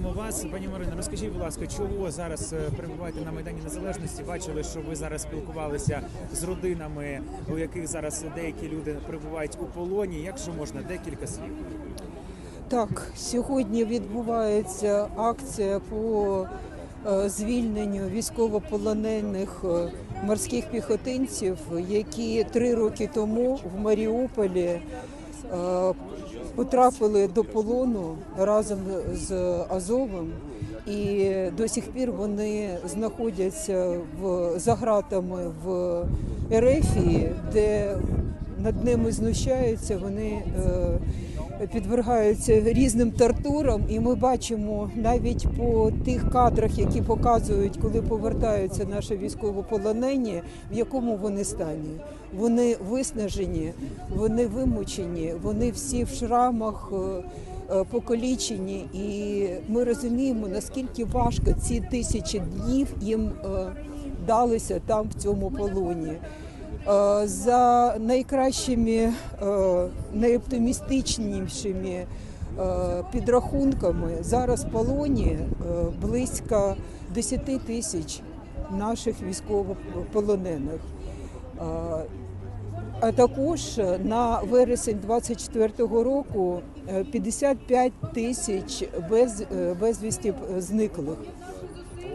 вітаємо вас, пані Марино. Розкажіть, будь ласка, чого зараз е, перебуваєте на майдані незалежності? Бачили, що ви зараз спілкувалися з родинами, у яких зараз деякі люди перебувають у полоні. Якщо можна, декілька слів. Так, сьогодні відбувається акція по е, звільненню військовополонених е, морських піхотинців, які три роки тому в Маріуполі потрапили до полону разом з Азовом. І до сих пір вони знаходяться в за ґратами в Ерефії, де над ними знущаються. Вони е, підвергаються різним тортурам, і ми бачимо навіть по тих кадрах, які показують, коли повертаються наші військовополонені, в якому вони стані. Вони виснажені, вони вимучені, вони всі в шрамах. е, е, Покалічені, і ми розуміємо, наскільки важко ці тисячі днів їм е, далися там в цьому полоні. Е, За найкращими, е, найоптимістичнішими е, підрахунками зараз в полоні близько 10 тисяч наших військовополонених. А також на вересень 24-го року е, 55 тисяч без, безвісті зниклих.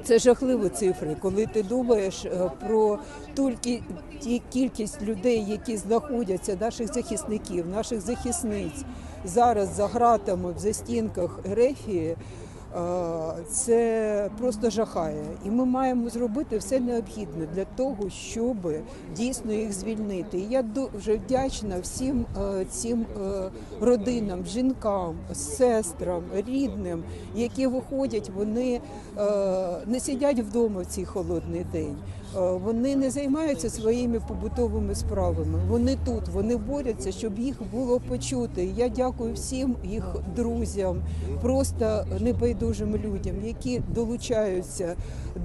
Це жахливі цифри, коли ти думаєш е, про тільки ті кількість людей, які знаходяться, наших захисників, наших захисниць зараз за ґратами в застінках Ерефії. Це просто жахає, і ми маємо зробити все необхідне для того, щоб дійсно їх звільнити. І я дуже вдячна всім е, цим е, родинам, жінкам, сестрам, рідним, які виходять, вони е, не сидять вдома в цей холодний день. Е, Вони не займаються своїми побутовими справами. Вони тут, вони борються, щоб їх було почути. Я дякую всім їх друзям, просто небайдужим людям, які долучаються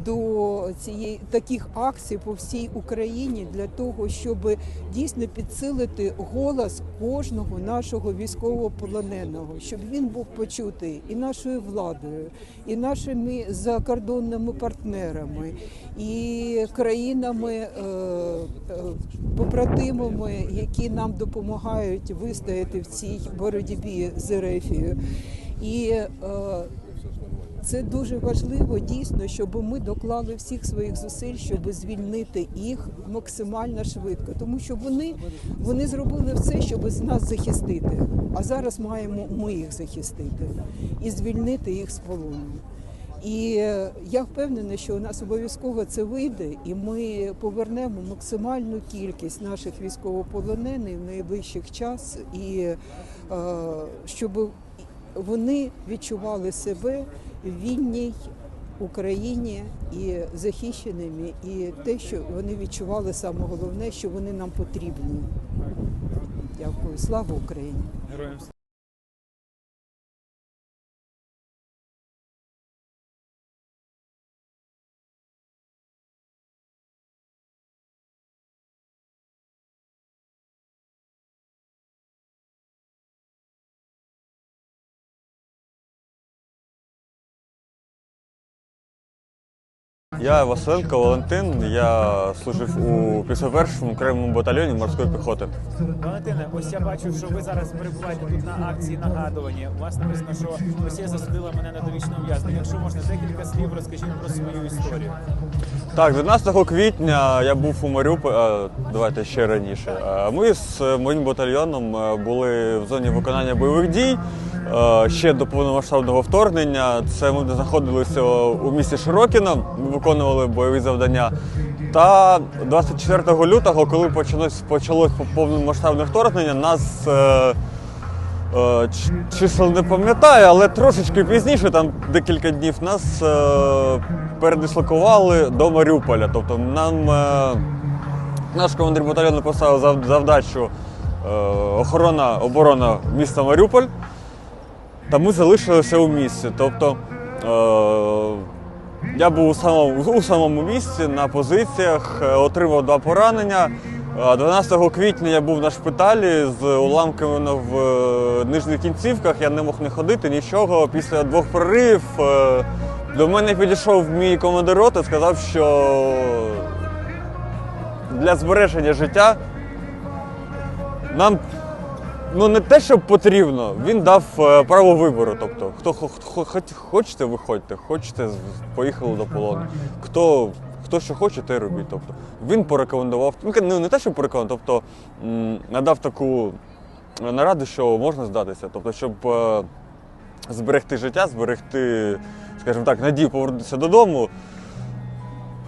до цієї таких акцій по всій Україні для того, щоб дійсно підсилити голос кожного нашого військовополоненого, щоб він був почутий і нашою владою, і нашими закордонними партнерами, і країнами е, е, побратимами, які нам допомагають вистояти в цій боротьбі з Ерефією. І е, це дуже важливо дійсно, щоб ми доклали всіх своїх зусиль, щоб звільнити їх максимально швидко, тому що вони, вони зробили все, щоб нас захистити. А зараз маємо ми їх захистити і звільнити їх з полону. І е, я впевнена, що у нас обов'язково це вийде, і ми повернемо максимальну кількість наших військовополонених в найближчих час, і е, щоб вони відчували себе в вільній Україні і захищеними, і те, що вони відчували саме головне, що вони нам потрібні. Дякую. Слава Україні! Героям Я Василенко Валентин. Я служив у 51-му окремому батальйоні морської піхоти. Валентине, ось я бачу, що ви зараз перебуваєте тут на акції нагадування. У вас написано, що Росія засудила мене на довічне ув'язнення. Якщо можна декілька слів, розкажіть про свою історію. Так, 12 квітня я був у Маріуполі, давайте ще раніше. Ми з моїм батальйоном були в зоні виконання бойових дій. Е, Ще до повномасштабного вторгнення. Це ми знаходилися у місті Широкіно, ми виконували бойові завдання. Та 24 лютого, коли почалось почалось повномасштабне вторгнення, нас е, Е, Чисел не пам'ятаю, але трошечки пізніше, там декілька днів, нас е, передислокували до Маріуполя. Тобто нам е, наш командир батальйону поставив зав- завдачу е, охорона, оборона міста Маріуполь, та ми залишилися у місті. Тобто е, я був у самому, у самому місці на позиціях, е, отримав два поранення. Е, 12 квітня я був на шпиталі з уламками в е, нижніх кінцівках, я не мог не ходити, нічого. Після двох проривів е, до мене підійшов мій командир роти сказав, що для збереження життя нам ну не те, що потрібно, він дав е, право вибору. Тобто, хто хо- хо- хочете, виходьте, хочете, поїхали до полону. Хто, хто що хоче, те робіть. Тобто, він порекомендував, ну не, не те, що порекомендував, тобто надав таку нараду, що можна здатися. Тобто, щоб е, зберегти життя, зберегти, скажімо так, надію повернутися додому.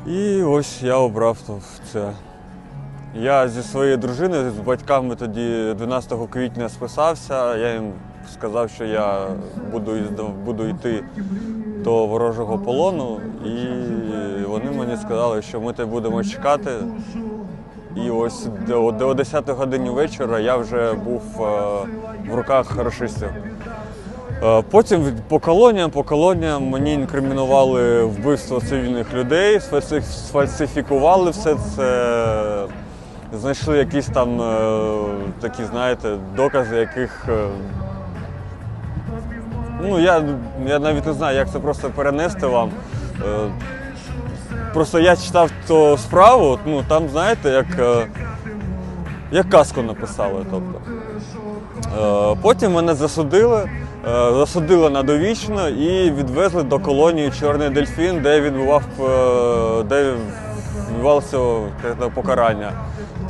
І ось я обрав це. Я зі своєю дружиною, з батьками тоді 12 квітня списався. Я їм сказав, що я буду, буду йти до ворожого полону, і вони мені сказали, що ми тебе будемо чекати. І ось до, до 10 годині вечора я вже був е, в руках рашистів. Е, Потім по колоніям, по колоніям мені інкримінували вбивство цивільних людей, сфальси- сфальсифікували все це, знайшли якісь там е, такі, знаєте, докази, яких. е, Ну, я, я навіть не знаю, як це просто перенести вам. Е, Просто я читав ту справу, ну там, знаєте, як, як казку написали. Тобто. Потім мене засудили, засудили на довічно і відвезли до колонії Чорний дельфін, де відбував де відбувалося покарання.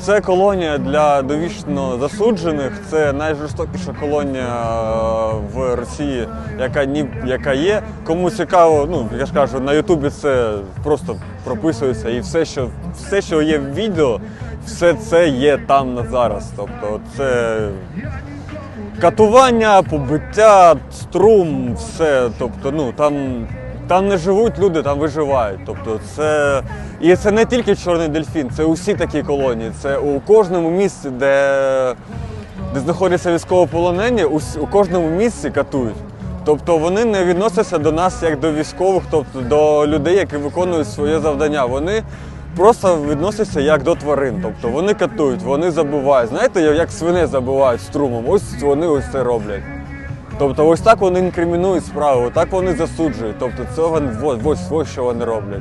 Це колонія для довічно засуджених. Це найжорстокіша колонія е, в Росії, яка ні яка є. Кому цікаво, ну я ж кажу, на Ютубі це просто прописується, і все, що все, що є в відео, все це є там на зараз. Тобто, це катування, побиття, струм, все. Тобто, ну там, там не живуть люди, там виживають. Тобто, це і це не тільки чорний дельфін, це усі такі колонії. Це у кожному місці, де, де знаходяться військовополонені, у, у кожному місці катують. Тобто вони не відносяться до нас як до військових, тобто до людей, які виконують своє завдання. Вони просто відносяться як до тварин. Тобто вони катують, вони забувають. Знаєте, як свини забувають струмом, ось вони ось це роблять. Тобто ось так вони інкримінують справу, так вони засуджують. Тобто це ось, ось, ось що вони роблять.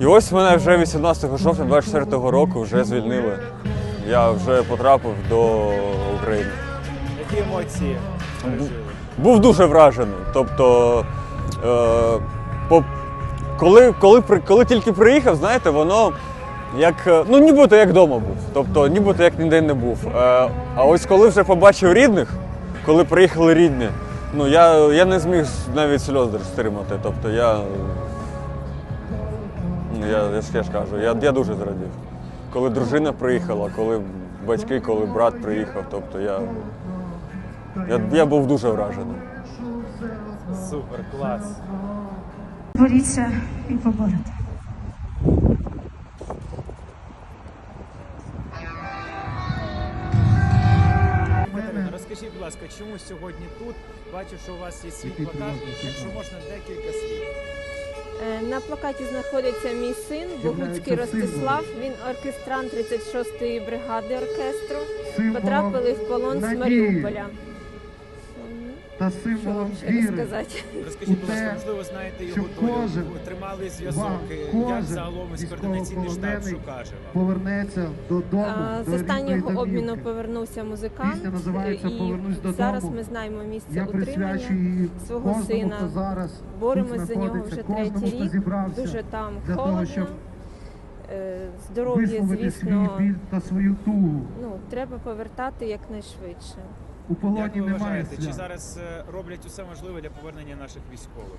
І ось мене вже 18 жовтня 24-го року вже звільнили. Я вже потрапив до України. Які емоції пережили? Був дуже вражений. Тобто, е, по, коли, коли, коли тільки приїхав, знаєте, воно як, е, ну нібито як вдома був. Тобто, нібито як ніде не був. Е, а ось коли вже побачив рідних, коли приїхали рідні, ну я, я не зміг навіть сльоз стримати. Тобто я. ну, Я, я, я ж кажу, я, я дуже зрадів. Коли дружина приїхала, коли батьки, коли брат приїхав, тобто я, я, я був дуже вражений. Супер, клас. Боріться і поборете. Розкажіть, будь ласка, чому сьогодні тут? Бачу, що у вас є свій плакат. Якщо можна, декілька слів. Е, На плакаті знаходиться мій син Богуцький Ростислав. Він оркестрант 36-ї бригади оркестру. Потрапили в полон з. Маріуполя. Та символом віри. Розкажіть, будь ласка, те, можливо, знаєте що його долю. кожен Тримали зв'язок. вам, Як кожен загалом із координаційний штаб військовополонений шукаже? Повернеться додому. А, до З останнього обміну повернувся музикант. Пісня називається «Повернусь додому». Зараз ми знаємо місце Я присвячую утримання. її свого кожному, сина. хто зараз Боремось тут за нього знаходиться, вже кожному, третій хто рік. зібрався Дуже там для того, холодно. щоб Е, Здоров'я, висловити звісно, свій біль та свою тугу. ну треба повертати якнайшвидше. У полоні Як ви немає вважаєте, чи свят. зараз е, роблять усе можливе для повернення наших військових?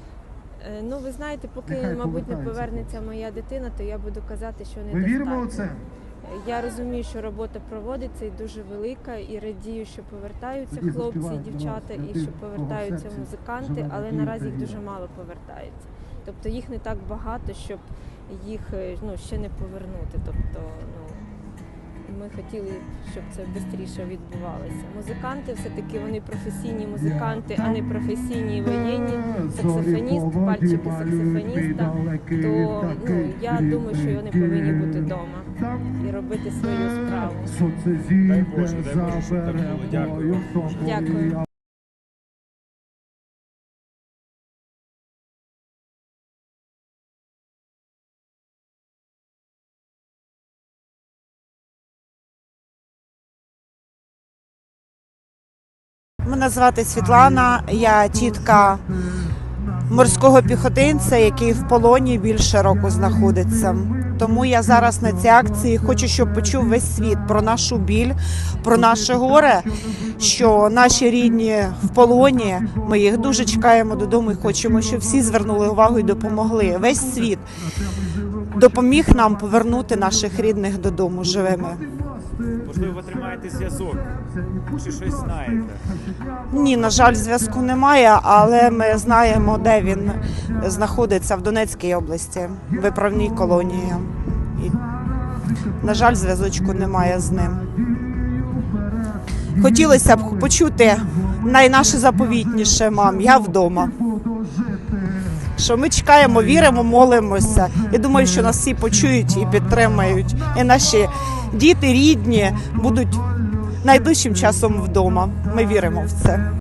Е, Ну, ви знаєте, поки, Нехай мабуть, не повертаються повернеться моя дитина, то я буду казати, що Ми віримо у це? Я розумію, що робота проводиться і дуже велика, і радію, що повертаються Тоді хлопці, заспіваємо дівчата, і що повертаються музиканти, живе але надія наразі їх дуже мало повертається. Тобто їх не так багато, щоб їх е, ну, ще не повернути. Тобто, ну ми хотіли, щоб це швидше відбувалося. Музиканти все-таки вони професійні музиканти, а не професійні воєнні. саксофоніст, пальчики саксофоніста, то ну, я думаю, що вони повинні бути вдома і робити свою справу. Дай Боже, дай Боже, щоб так було. Дякую. Дякую. Мене звати Світлана, я тітка морського піхотинця, який в полоні більше року знаходиться. Тому я зараз на цій акції хочу, щоб почув весь світ про нашу біль, про наше горе, що наші рідні в полоні. Ми їх дуже чекаємо додому і хочемо, щоб всі звернули увагу і допомогли. Весь світ допоміг нам повернути наших рідних додому живими. Можливо, тримаєте зв'язок чи щось знаєте. Ні, на жаль, зв'язку немає, але ми знаємо, де він знаходиться в Донецькій області, в виправній колонії. І, на жаль, зв'язочку немає з ним. Хотілося б почути найнаше заповітніше, мам, я вдома. Що ми чекаємо, віримо, молимося. І думаю, що нас всі почують і підтримають. І наші діти рідні будуть найближчим часом вдома. Ми віримо в це.